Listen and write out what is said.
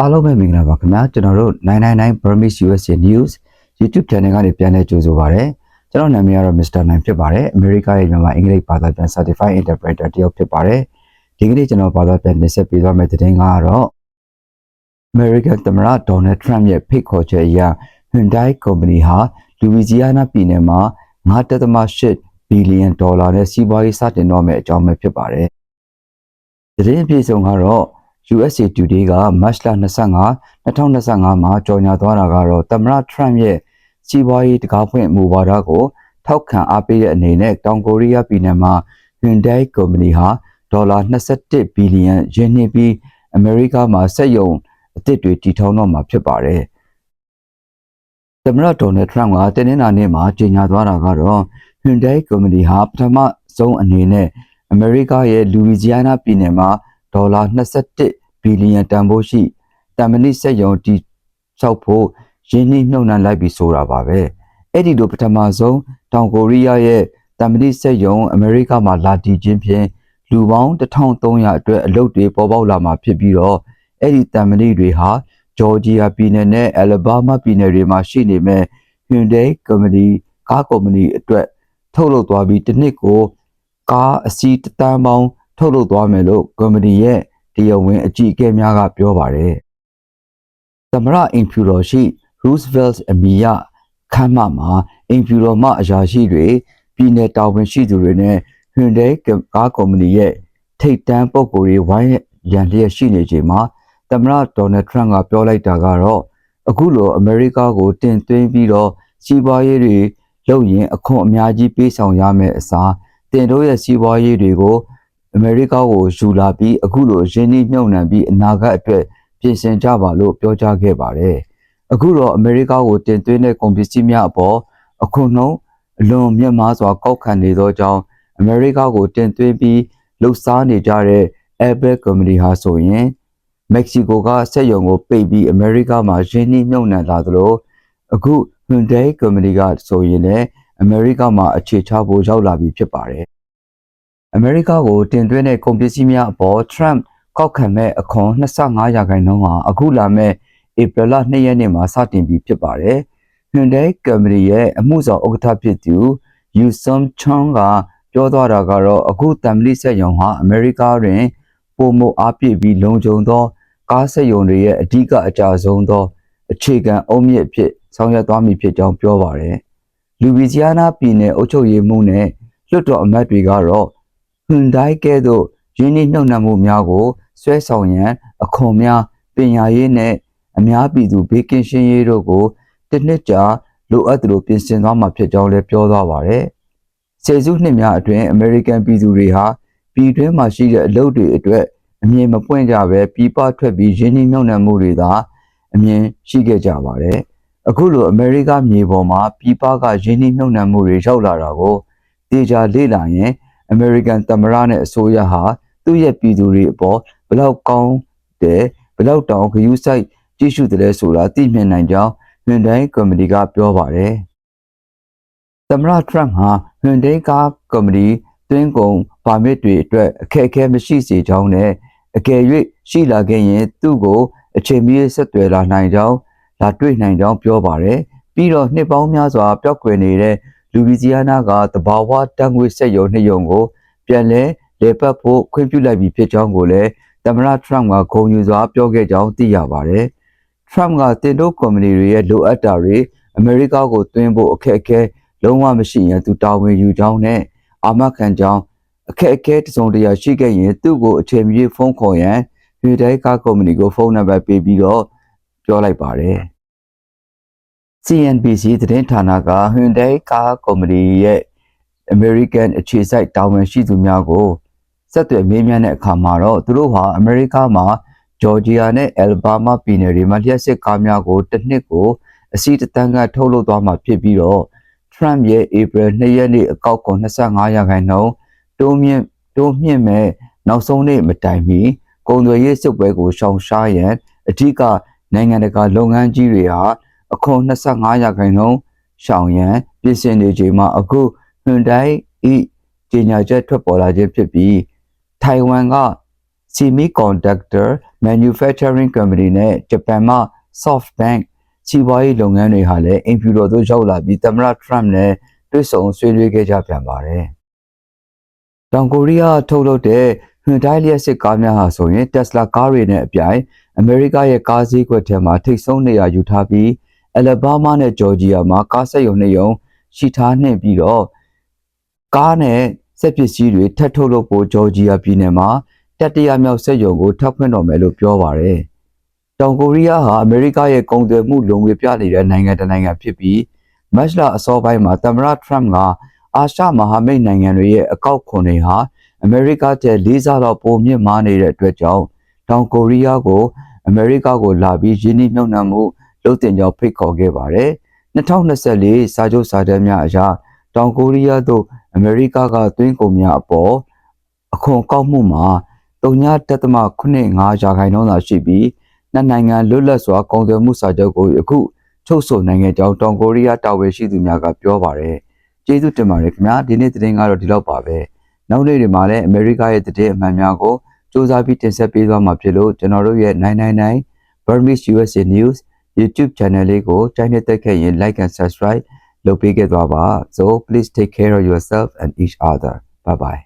အားလုံးပဲမင်္ဂလာပါခင်ဗျာကျွန်တော်တို့999 Burmese USA News YouTube channel ကနေပြန်လည်ကြိုဆိုပါရစေကျွန်တော်နာမည်ကတော့ Mr. 9ဖြစ်ပါတယ်အမေရိကရဲ့မြန်မာအင်္ဂလိပ်ဘာသာပြန် Certified Interpreter တယောက်ဖြစ်ပါတယ်ဒီကနေ့ကျွန်တော်ဘာသာပြန်တင်ဆက်ပေးသွားမယ့်သတင်းကတော့ American သမ္မတ Donald Trump ရဲ့ဖိတ်ခေါ်ချက်အရ Hyundai Company ဟာ Louisiana ပြည်နယ်မှာ9.8ဘီလီယံဒေါ်လာနဲ့စီးပွားရေးစတင်တော့မယ့်အကြောင်းပဲဖြစ်ပါတယ်သတင်းအပြည့်အစုံကတော့ USA Today က March 25 2025မှာကြော်ညာသွားတာကတော့သမ္မတ Trump ရဲ့စီးပွားရေးတကားဖွင့်မူဝါဒကိုထောက်ခံအားပေးတဲ့အနေနဲ့တောင်ကိုရီးယားပြည်နယ်မှာ Hyundai Company ဟာဒေါ်လာ21ဘီလီယံရင်းနှီးပြီးအမေရိကမှာစက်ရုံအသစ်တွေတည်ထောင်တော့မှာဖြစ်ပါတယ်။သမ္မတဒေါ်နယ်ထရန့်ကတနင်္လာနေ့မှာကြေညာသွားတာကတော့ Hyundai Company ဟာပထမဆုံးအနေနဲ့အမေရိကရဲ့လူဝီဇီယာနာပြည်နယ်မှာ ဒေါ်လာ21ဘီလီယံတန်ဖိုးရှိတမ်မဏိစက်ရုံတည်ဆောက်ဖို့ရင်းနှီးမြှုပ်နှံလိုက်ပြီးဆိုတာပါပဲအဲ့ဒီလိုပထမဆုံးတောင်ကိုရီးယားရဲ့တမ်မဏိစက်ရုံအမေရိကမှာလာတည်ခြင်းဖြင့်လူပေါင်း1300အတွက်အလုပ်တွေပေါ်ပေါက်လာမှာဖြစ်ပြီးတော့အဲ့ဒီတမ်မဏိတွေဟာဂျော်ဂျီယာပြည်နယ်နဲ့အယ်လဘားမားပြည်နယ်တွေမှာရှိနေမဲ့ Hyundai Company ကားကုမ္ပဏီအတွက်ထုတ်လုပ်သွားပြီးတစ်နှစ်ကိုကားအစီးတစ်တန်းပေါင်း ထုတ်လုပ်သွားမယ်လို့ကုမ္ပဏီရဲ့တရားဝင်အကြီးအကဲများကပြောပါတယ်။သမရအင်ဖြူတော်ရှိ Roosevelt အမည်ရခမ်းမမှာအင်ဖြူတော်မှအရာရှိတွေပြည်내တာဝန်ရှိသူတွေနဲ့ Hyundai ကားကုမ္ပဏီရဲ့ထိပ်တန်းပုဂ္ဂိုလ်တွေဝိုင်းရန်လျက်ရှိနေချိန်မှာသမရဒေါ်နယ်ထရန့်ကပြောလိုက်တာကတော့အခုလိုအမေရိကကိုတင်သွင်းပြီးတော့စီးပွားရေးတွေလုပ်ရင်အခွန်အများကြီးပေးဆောင်ရမယ့်အစားတင်တို့ရဲ့စီးပွားရေးတွေကို အမေရိကကိုယူလာပြီးအခုလိုရင်းနှီးမြှုပ်နှံပြီးအနာဂတ်အတွက်ပြင်ဆင်ကြပါလို့ပြောကြားခဲ့ပါတယ်။အခုတော့အမေရိကကိုတင်သွင်းတဲ့ကုန်ပစ္စည်းများအပေါ်အခုနှုံးအလွန်မြင့်မားစွာကောက်ခံနေသောကြောင့်အမေရိကကိုတင်သွင်းပြီးလှုပ်ရှားနေကြတဲ့ Airbus Company ဟာဆိုရင်မက္ကဆီကိုကစက်ရုံကိုပိတ်ပြီးအမေရိကမှာရင်းနှီးမြှုပ်နှံလာသလိုအခု Hyundai Company ကဆိုရင်လည်းအမေရိကမှာအခြေချဖို့ရောက်လာပြီဖြစ်ပါတယ်။ အမေရိကကိုတင်သွင်းတဲ့ကုန်ပစ္စည်းများအပေါ် Trump ကောက်ခံမဲ့အခွန်25ရာခိုင်နှုန်းဟာအခုလာမဲ့ဧပြီလ2ရက်နေ့မှာစတင်ပြီးဖြစ်ပါတယ်။ Hyundai Company ရဲ့အမှုဆောင်ဥက္ကဋ္ဌဖြစ်သူ Yu Sum Chong ကပြောသွားတာကတော့အခုတမ်မလီဆက်ယုံဟာအမေရိကတွင်ပုံမအားပြည့်ပြီးလုံခြုံသော ကားဆက်ယုံတွေရဲ့အဓိကအကြဆုံးသော အခြေခံအုံမြင့်အဖြစ်ဆောင်ရွက်သွားမည်ဖြစ်ကြောင်းပြောပါတယ်။လူဗီဇီယာနာပြည်နယ်အုပ်ချုပ်ရေးမှူးနဲ့လွှတ်တော်အမတ်တွေကတော့ Hyundai ကဲ့သို့ရင်းနှီးမြှုပ်နှံမှုများကိုဆွဲဆောင်ရန်အခွန်များပညာရေးနဲ့အများပြည်သူဘေးကင်းရှင်းရေးတို့ကိုတစ်နှစ်ကြာလိုအပ်သလိုပြင်ဆင်သွားမှာဖြစ်ကြောင်းလည်းပြောသွားပါတယ်။ဆယ်စုနှစ်များအတွင်းအမေရိကန်ပြည်သူတွေဟာပြည်တွင်းမှာရှိတဲ့အလုပ်တွေအတွက်အမြင်မပွင့်ကြပဲပြည်ပထွက်ပြီးရင်းနှီးမြှုပ်နှံမှုတွေသာအမြင်ရှိခဲ့ကြပါတယ်။အခုလိုအမေရိကမြေပေါ်မှာပြည်ပကရင်းနှီးမြှုပ်နှံမှုတွေရောက်လာတာကိုတေချာလေ့လာရင် အမေရိကန်သမ္မတနဲ့အစိုးရဟာသူ့ရဲ့ပြည်သူတွေအပေါ်ဘလောက်ကောင်းတယ်ဘလောက်တောင်ဂရုစိုက်ကြည့်ရှုတယ်ဆိုတာသိမြင်နိုင်ကြောင်း Hyundai Company ကပြောပါတယ်။သမ္မတ Trump ဟာ Hyundai ကားကုမ္ပဏီတွင်းကုန်ပါမစ်တွေအတွက်အခက်အခဲမရှိစေကြောင်းနဲ့အကယ်၍ရှိလာခဲ့ရင်သူ့ကိုအချိန်မီဆက်သွယ်လာနိုင်ကြောင်းလာတွေ့နိုင်ကြောင်းပြောပါတယ်။ပြီးတော့နှစ်ပေါင်းများစွာပျောက်ကွယ်နေတဲ့ လူဗီဇီယာနာကတဘာဝတန်ငွေဆက်ယုံနှစ်ယုံကို ပြန်လဲလေပတ်ဖို့ခွင့်ပြုလိုက်ပြီးဖြစ်ကြောင်းကိုလည်းသမ္မတထရမ့်ကဂုဏ်ယူစွာပြောခဲ့ကြောင်းသိရပါတယ်။ Trump ကတင်တို့ကုမ္ပဏီတွေရဲ့လိုအပ်တာတွေအမေရိကကိုတွင်းဖို့အခက်အခဲလုံးဝမရှိရင်သူတာဝန်ယူကြောင်းနဲ့အာမခံကြောင်းအခက်အခဲတစုံတရာရှိခဲ့ရင်သူ့ကိုအချိန်မီဖုန်းခေါ်ရန် Hyundai ကားကုမ္ပဏီကိုဖုန်းနံပါတ်ပေးပြီးတော့ပြောလိုက်ပါတယ်။ CNBC သတင်းဌာနက Hyundai ကားကုမ္ပဏီရဲ့ American အခြေစိုက်တာဝန်ရှိသူများကိုဆက်သွယ်မေးမြန်းတဲ့အခါမှာတော့သူတို့ဟာအမေရိကမှာဂျော်ဂျီယာနဲ့အယ်လ်ဘားမားပြည်နယ်တွေမှာလျှက်စစ်ကားများကိုတစ်နှစ်ကိုအစီတတန်းကထုတ်လုပ်သွားမှာဖြစ်ပြီးတော့ Trump ရဲ့ April 2ရက်နေ့အကောက်ခွန်25ရာခိုင်နှုန်းတိုးမြင့်တိုးမြင့်မဲ့နောက်ဆုံးနေ့မတိုင်မီကုန်သွယ်ရေးစစ်ပွဲကိုရှောင်ရှားရန်အထူးကနိုင်ငံတကာလုပ်ငန်းကြီးတွေဟာ အခွန်25ရာခိုင်နှုန်းရှောင်ရန်ပြင်ဆင်နေချိန်မှာအခု Hyundai ၏ကြေညာချက်ထွက်ပေါ်လာခြင်းဖြစ်ပြီးထိုင်ဝမ်က Semiconductor Manufacturing Company နဲ့ဂျပန်မှ SoftBank စီးပွားရေးလုပ်ငန်းတွေဟာလည်းအင်ဖြူတော်သို့ရောက်လာပြီးသမ္မတ Trump နဲ့တွေ့ဆုံဆွေးနွေးခဲ့ကြပြန်ပါတယ်။တောင်ကိုရီးယားထုတ်လုပ်တဲ့ Hyundai လျှပ်စစ်ကားများဟာဆိုရင် Tesla ကားတွေနဲ့အပြိုင် အမေရိကရဲ့ကားဈေးကွက်ထဲမှာထိပ်ဆုံးနေရာယူထားပြီး Alabama နဲ့ Georgia မှာကားဆက်ရုံနှစ်ရုံရှိထားနှင့်ပြီးတော့ကားနဲ့စက်ပစ္စည်းတွေထပ်ထုတ်လုပ်ဖို့ Georgia ပြည်နယ်မှာတတိယမြောက်စက်ရုံကိုထပ်ဖွင့်တော်မယ်လို့ပြောပါတယ်။တောင်ကိုရီးယားဟာအမေရိကရဲ့ကုန်သွယ်မှုလုံငွေပြနေတဲ့နိုင်ငံတစ်နိုင်ငံဖြစ်ပြီးမတ်လအစောပိုင်းမှာသမ္မတ Trump ကအာရှမဟာမိတ်နိုင်ငံတွေရဲ့အကောက်ခွန်တွေဟာအမေရိကတဲ့လေးစားတော့ပိုမြင့်မားနေတဲ့အတွက်ကြောင့်တောင်ကိုရီးယားကိုအမေရိကကိုလာပြီးယင်းနှိမ့်မြုံနှံမှု လုပ်တင်ကြောင်းဖိတ်ခေါ်ခဲ့ပါတယ်။2024စာချုပ်စာတမ်းများအရတောင်ကိုရီးယားသို့အမေရိကကသွင်းကုန်များအပေါ်အခွန်ကောက်မှုမှာ3.85ရာခိုင်နှုန်းသာရှိပြီးနှစ်နိုင်ငံလွတ်လပ်စွာကုန်သွယ်မှုစာချုပ်ကိုယခုချုပ်ဆိုနိုင်ခဲ့ကြောင်းတောင်ကိုရီးယားတာဝန်ရှိသူများကပြောပါတယ်။ကျေးဇူးတင်ပါတယ်ခင်ဗျာဒီနေ့သတင်းကတော့ဒီလောက်ပါပဲ။နောက်နေ့တွေမှာလည်းအမေရိကရဲ့သတင်းအမှန်များကိုစူးစမ်းပြီးတင်ဆက်ပေးသွားမှာဖြစ်လို့ကျွန်တော်တို့ရဲ့999 Burmese USA News YouTube channel လေးကိုကြိုက်နေတဲ့ခဲ့ရင် like and subscribe လုပ်ပေးခဲ့သွားပါ so please take care of yourself and each other bye bye